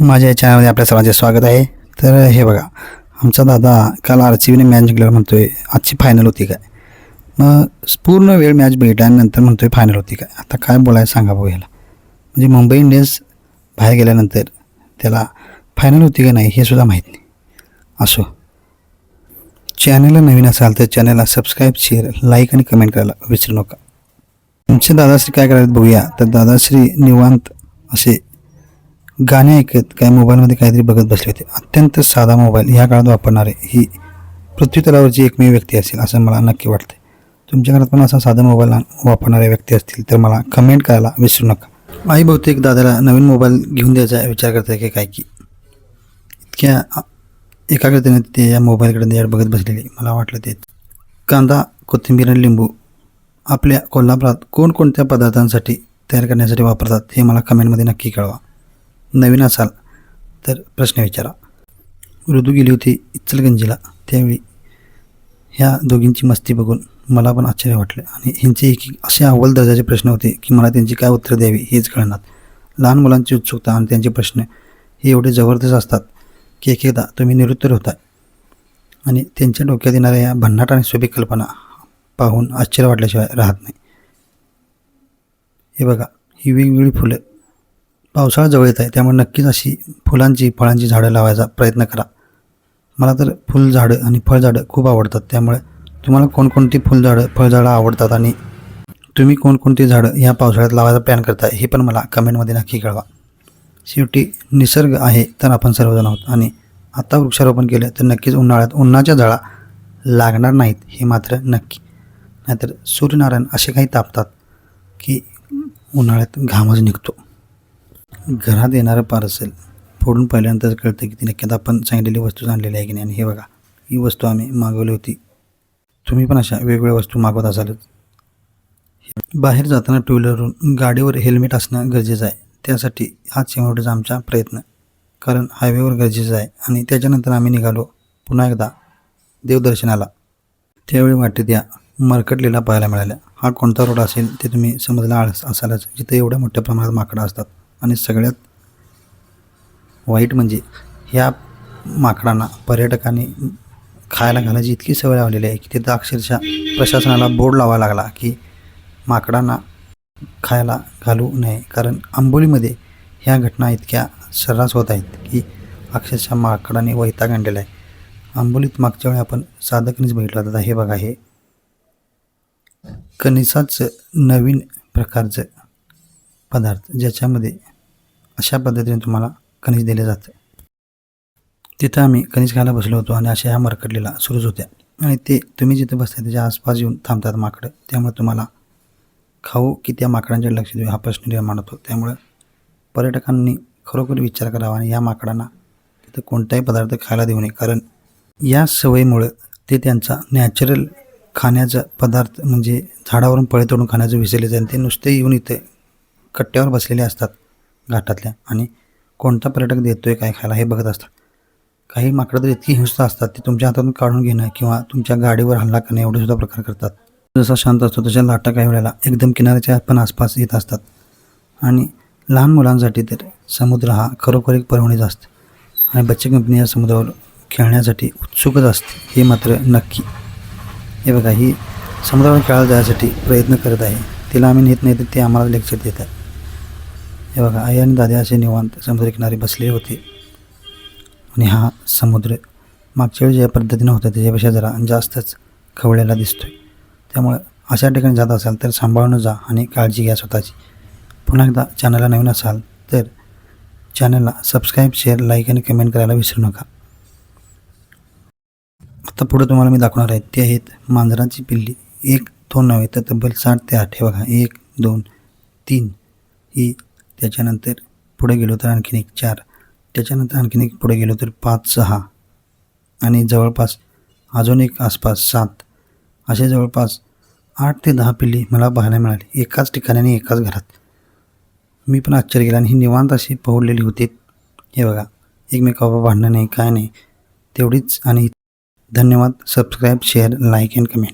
माझ्या या चॅनलमध्ये आपल्या सर्वांचे स्वागत आहे. तर हे बघा आमचा दादा काल आर सी बीने मॅच जिंकल्यावर म्हणतोय आजची फायनल होती काय? मग पूर्ण वेळ मॅच बघितल्यानंतर म्हणतोय फायनल होती काय? आता काय बोलायचं सांगा भाऊ ह्याला म्हणजे मुंबई इंडियन्स बाहेर गेल्यानंतर त्याला फायनल होती का नाही हे सुद्धा माहीत नाही. असो. चॅनलला नवीन असाल तर चॅनलला सबस्क्राईब शेअर लाईक आणि कमेंट करायला विसरू नका. तुमचे दादाश्री काय करायला बघूया? तर दादाश्री निवांत असे गाणे ऐकत काय मोबाईलमध्ये काहीतरी बघत बसले होते. अत्यंत साधा मोबाईल. ह्या काळात वापरणारे ही पृथ्वीतलावरची एकमेव व्यक्ती असेल असं मला नक्की वाटते तुमच्या घरात पण असा साधा मोबाईल वापरणारे व्यक्ती असतील तर मला कमेंट करायला विसरू नका. आई बहुतेक दादाला नवीन मोबाईल घेऊन द्यायचा विचार करते की काय की. इतक्या एकाग्रतेने ते या मोबाईलकडे देड बघत बसलेले. मला वाटलं ते. कांदा कोथिंबीर आणि लिंबू आपल्या कोल्हापुरात कोणकोणत्या पदार्थांसाठी तयार करण्यासाठी वापरतात हे मला कमेंटमध्ये नक्की कळवा. नवीन असाल तर प्रश्न विचारा. ऋतू गेली होती इचलगंजीला त्यावेळी ह्या दोघींची मस्ती बघून मला पण आश्चर्य वाटले आणि ह्यांचे एक एक असे अव्वल दर्जाचे प्रश्न होते की मला त्यांची काय उत्तर द्यावी हेच कळणार. लहान मुलांची उत्सुकता आणि त्यांचे प्रश्न हे एवढे जबरदस्त असतात की एकदा तुम्ही निरुत्तर होता. आणि त्यांच्या डोक्यात येणाऱ्या या भन्नाट आणि सोपी कल्पना पाहून आश्चर्य वाटल्याशिवाय राहत नाही. हे बघा ही वेगवेगळी फुलं पावसाळा जवळ येत आहे त्यामुळे नक्कीच अशी फुलांची फळांची झाडं लावायचा प्रयत्न करा. मला तर फुलझाडं आणि फळझाडं खूप आवडतात त्यामुळे तुम्हाला कोणकोणती फुलझाडं फळझाडं आवडतात आणि तुम्ही कोणकोणती झाडं ह्या पावसाळ्यात लावायचा प्लॅन करताय हे पण मला कमेंटमध्ये नक्की कळवा. शेवटी निसर्ग आहे तर आपण सर्वजण आहोत आणि आता वृक्षारोपण केलं तर नक्कीच उन्हाळ्यात उन्हाच्या झळा लागणार नाहीत हे मात्र नक्की. नाहीतर सूर्यनारायण असे काही तापतात की उन्हाळ्यात घामच निघतो. घरात येणारं पार्सल फोडून पहिल्यांदाच कळतं की ती नक्कीच आपण सांगितलेली वस्तू आणलेली आहे की नाही. आणि हे बघा ही वस्तू आम्ही मागवली होती. तुम्ही पण अशा वेगवेगळ्या वस्तू मागवत असालच. बाहेर जाताना टू व्हीलरवरून गाडीवर हेल्मेट असणं गरजेचं आहे. त्यासाठी हाच शेवटचा आमचा प्रयत्न. कारण हायवेवर गरजेचं आहे. आणि त्याच्यानंतर आम्ही निघालो पुन्हा एकदा देवदर्शनाला. त्यावेळी वाटेत या मरकटलेला पाहायला मिळाल्या. हा कोणता रोड असेल ते तुम्ही समजला आळस असालच. जिथे एवढ्या मोठ्या प्रमाणात माकडं असतात. आणि सगळ्यात वाईट म्हणजे ह्या माकडांना पर्यटकांनी खायला घालायची इतकी सवय लावलेली आहे की तिथं अक्षरशः प्रशासनाला बोर्ड लावा लागला की माकडांना खायला घालू नये. कारण आंबोलीमध्ये ह्या घटना इतक्या सर्रास होत आहेत की अक्षरशः माकडाने वैताग आणलेला आहे. आंबोलीत मागच्या वेळी आपण साधं कणीस बघितलं होतं. हे बघा हे कणिसाचं नवीन प्रकारचं पदार्थ ज्याच्यामध्ये अशा पद्धतीने तुम्हाला कणीस दिले जातं. तिथं आम्ही कणीस खायला बसलो होतो आणि अशा ह्या मरकडलेला सुरूच होत्या. आणि ते तुम्ही जिथे बसता त्याच्या आसपास येऊन थांबतात माकडं. त्यामुळे तुम्हाला खाऊ की त्या माकडांचे लक्ष देऊ हा प्रश्न निर्माण होतो. त्यामुळं पर्यटकांनी खरोखर विचार करावा आणि या माकडांना तिथं कोणताही पदार्थ खायला देऊ नये. कारण या सवयीमुळं ते त्यांचा नॅचरल खाण्याचा पदार्थ म्हणजे झाडावरून पळे तोडून खाण्याचं विसरले जाईल ते नुसते येऊन इथे कट्ट्यावर बसलेले असतात. घाटातल्या. आणि कोणता पर्यटक देतो आहे काय खायला हे बघत असतात. काही माकडं तर इतकी हिंसत असतात ते तुमच्या हातातून काढून घेणं किंवा तुमच्या गाडीवर हल्ला करणं एवढे सुद्धा प्रकार करतात. जसा शांत असतो तशा लाटा काही वेळेला एकदम किनाऱ्याच्या पण आसपास येत असतात. आणि लहान मुलांसाठी तर समुद्र हा खरोखर एक पर्वणीच असतं. आणि बच्चे कंपनी या समुद्रावर खेळण्यासाठी उत्सुकच असते हे मात्र नक्की. हे बघा ही समुद्रावर खेळायला जाण्यासाठी प्रयत्न करत आहे. तिला आम्ही नेत नाही तर ते आम्हाला लेक्चर देतात. हे बघा आई आणि दादा असे निवांत समुद्रकिनारी बसले होते. आणि हा समुद्र मागच्या वेळी ज्या पद्धतीनं होता त्याच्यापेक्षा जरा जास्तच खवळलेला दिसतोय. त्यामुळे अशा ठिकाणी जात असाल तर सांभाळून जा आणि काळजी घ्या स्वतःची. पुन्हा एकदा चॅनलला नवीन असाल तर चॅनलला सबस्क्राईब शेअर लाईक आणि कमेंट करायला विसरू नका. आता पुढे तुम्हाला मी दाखवणार आहे ते आहेत मांजराची पिल्ली. एक दोन नव्हे तर तब्बल साठ ते आठ. हे बघा एक दोन तीन. ही त्याच्यानंतर पुढे गेलो तर आणखीन एक चार. त्याच्यानंतर आणखीन एक पुढे गेलो तर पाच सहा. आणि जवळपास अजून एक आसपास सात. असे जवळपास आठ ते दहा पिल्ली मला पाहायला मिळाली. एकाच ठिकाणी आणि एकाच घरात. मी पण आश्चर्य केला आणि ही निवांत अशी पवडलेली होती. हे बघा एकमेकावर भांडणं नाही काय नाही. तेवढीच आणि धन्यवाद. Subscribe share like and comment.